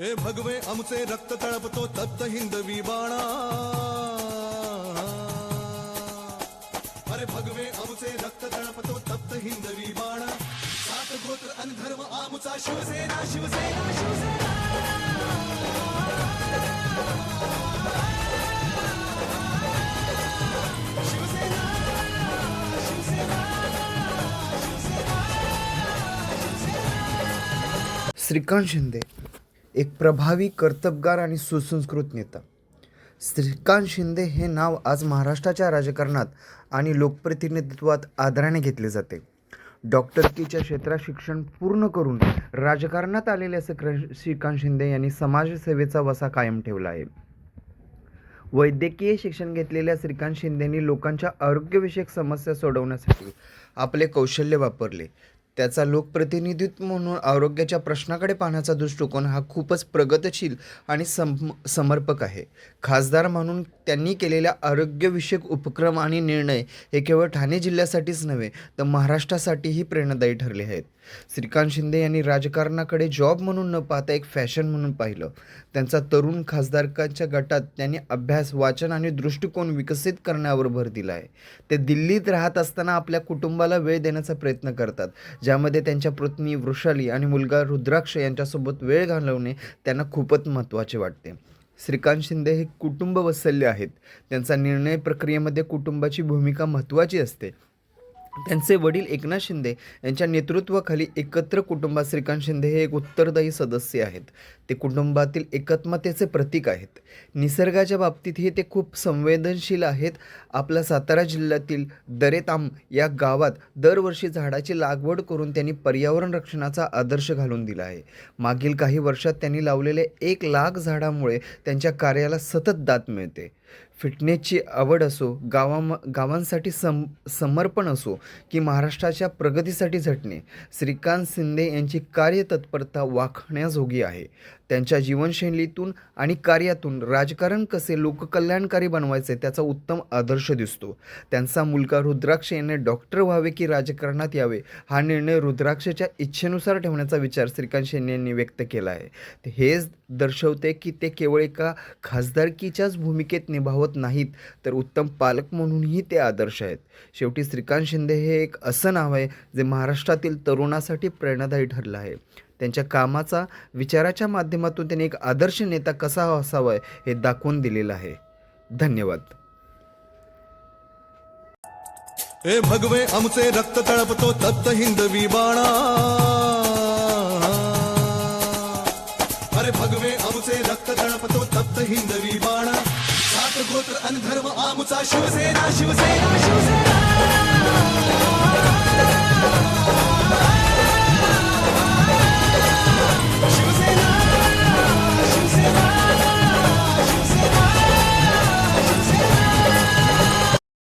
ए भगवे आमचे रक्त तळपतो तप्त हिंदवी बाणा. अरे भगवे आमचे रक्त तळपतो तप्त हिंदवी बाणा. सात गोत्र अन धर्म आमचा शिवसेना शिवसेना शिवसेना. श्रीकांत शिंदे. एक प्रभावी कर्तबगार आणि सुसंस्कृत नेता. श्रीकांत शिंदे हे नाव आज महाराष्ट्राच्या राजकारणात आणि लोकप्रतिनिधित्वात आदराने घेतले जाते. डॉक्टरकीच्या क्षेत्रात शिक्षण पूर्ण करून राजकारणात आलेले श्रीक्र श्रीकांत शिंदे यांनी समाजसेवेचा वसा कायम ठेवला आहे. वैद्यकीय शिक्षण घेतलेल्या श्रीकांत शिंदेनी लोकांच्या आरोग्यविषयक समस्या सोडवण्यासाठी आपले कौशल्य वापरले. त्याचा लोकप्रतिनिधित्व म्हणून आरोग्याच्या प्रश्नाकडे पाहण्याचा दृष्टिकोन हा खूपच प्रगतशील आणि सम समर्पक आहे. खासदार म्हणून त्यांनी केलेल्या आरोग्यविषयक उपक्रम आणि निर्णय हे केवळ ठाणे जिल्ह्यासाठीच नव्हे तर महाराष्ट्रासाठीही प्रेरणादायी ठरले आहेत. श्रीकांत शिंदे यांनी राजकारणाकडे जॉब म्हणून न पाहता एक फॅशन म्हणून पाहिलं. त्यांचा तरुण खासदारकांच्या गटात त्यांनी अभ्यास वाचन आणि दृष्टिकोन विकसित करण्यावर भर दिला आहे ते दिल्लीत राहत असताना आपल्या कुटुंबाला वेळ देण्याचा प्रयत्न करतात ज्यामध्ये त्यांच्या पत्नी वृषाली आणि मुलगा रुद्राक्ष यांच्यासोबत वेळ घालवणे त्यांना खूपच महत्त्वाचे वाटते. श्रीकांत शिंदे हे कुटुंब वत्सल्य आहेत. त्यांचा निर्णय प्रक्रियेमध्ये कुटुंबाची भूमिका महत्त्वाची असते. त्यांचे वडील एकनाथ शिंदे यांच्या नेतृत्वाखाली एकत्र कुटुंबात श्रीकांत शिंदे हे एक उत्तरदायी सदस्य आहेत. ते कुटुंबातील एकत्मतेचे प्रतीक आहेत. निसर्गाच्या बाबतीतही ते खूप संवेदनशील आहेत. आपल्या सातारा जिल्ह्यातील दरेताम या गावात दरवर्षी झाडाची लागवड करून त्यांनी पर्यावरण रक्षणाचा आदर्श घालून दिला आहे. मागील काही वर्षात त्यांनी लावलेले एक लाख झाडामुळे त्यांच्या कार्याला सतत दात मिळते. फिटनेसची आवड असो गावा गावांसाठी सम समर्पण असो की महाराष्ट्राच्या प्रगतीसाठी झटणे श्रीकांत शिंदे यांची कार्यतत्परता वाखण्याजोगी आहे. त्यांच्या जीवनशैलीतून आणि कार्यातून राजकारण कसे लोककल्याणकारी बनवायचे त्याचा उत्तम आदर्श दिसतो. त्यांचा मुलगा रुद्राक्ष याने डॉक्टर व्हावे की राजकारणात यावे हा निर्णय रुद्राक्षच्या इच्छेनुसार ठेवण्याचा विचार श्रीकांत शिंदे यांनी व्यक्त केला आहे. हेच दर्शवते की ते केवळ एका खासदारकीच्याच भूमिकेत निभावत नाहीत तर उत्तम पालक म्हणूनही ते आदर्श आहेत. शेवटी श्रीकांत शिंदे हे एक असं नाव आहे जे महाराष्ट्रातील तरुणासाठी प्रेरणादायी ठरलं आहे. त्यांच्या कामाचा विचाराच्या माध्यमातून त्यांनी एक आदर्श नेता कसा असावा हे दाखवून दिलेलं आहे. धन्यवाद. हे भगवे आमचे रक्त तळपतो तप्त हिंदवी बाणा. अरे भगवे आमचे रक्त तळपतो तप्त हिंदवी बाणा. सात गोत्र अनधर्म आमचा शिवसेना शिवसेना शिवसेना.